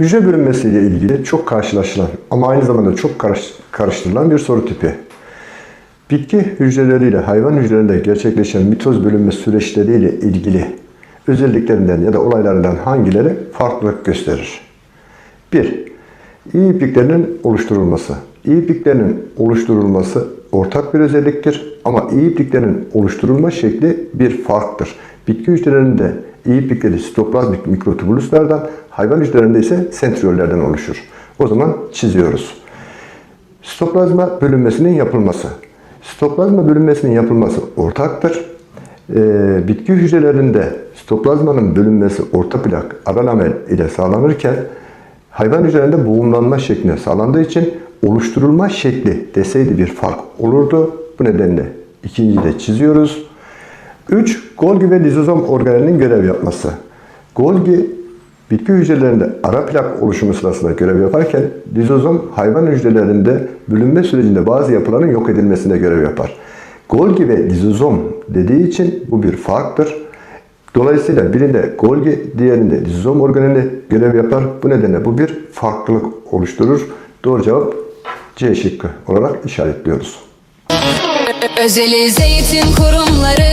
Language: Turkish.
Hücre bölünmesiyle ilgili çok karşılaşılan ama aynı zamanda çok karış- karıştırılan bir soru tipi. Bitki hücreleriyle hayvan hücrelerinde gerçekleşen mitoz bölünme süreçleriyle ilgili özelliklerinden ya da olaylarından hangileri farklılık gösterir? 1. İyi ipliklerinin oluşturulması. İyi ipliklerinin oluşturulması ortak bir özelliktir ama iyi ipliklerin oluşturulma şekli bir farktır. Bitki hücrelerinde iyi iplikleri sitoplazmik mikrotubüluslardan, hayvan hücrelerinde ise sentriollerden oluşur. O zaman çiziyoruz. Sitoplazma bölünmesinin yapılması. Sitoplazma bölünmesinin yapılması ortaktır. Ee, bitki hücrelerinde sitoplazmanın bölünmesi orta plak ara lamel ile sağlanırken hayvan hücrelerinde boğumlanma şeklinde sağlandığı için oluşturulma şekli deseydi bir fark olurdu. Bu nedenle ikinciyi de çiziyoruz. 3. Golgi ve lizozom organelinin görev yapması. Golgi bitki hücrelerinde ara plak oluşumu sırasında görev yaparken lizozom hayvan hücrelerinde bölünme sürecinde bazı yapıların yok edilmesine görev yapar. Golgi ve lizozom dediği için bu bir farktır. Dolayısıyla birinde Golgi, diğerinde lizozom organeli görev yapar. Bu nedenle bu bir farklılık oluşturur. Doğru cevap C şıkkı olarak işaretliyoruz. Özeli zeytin kurumları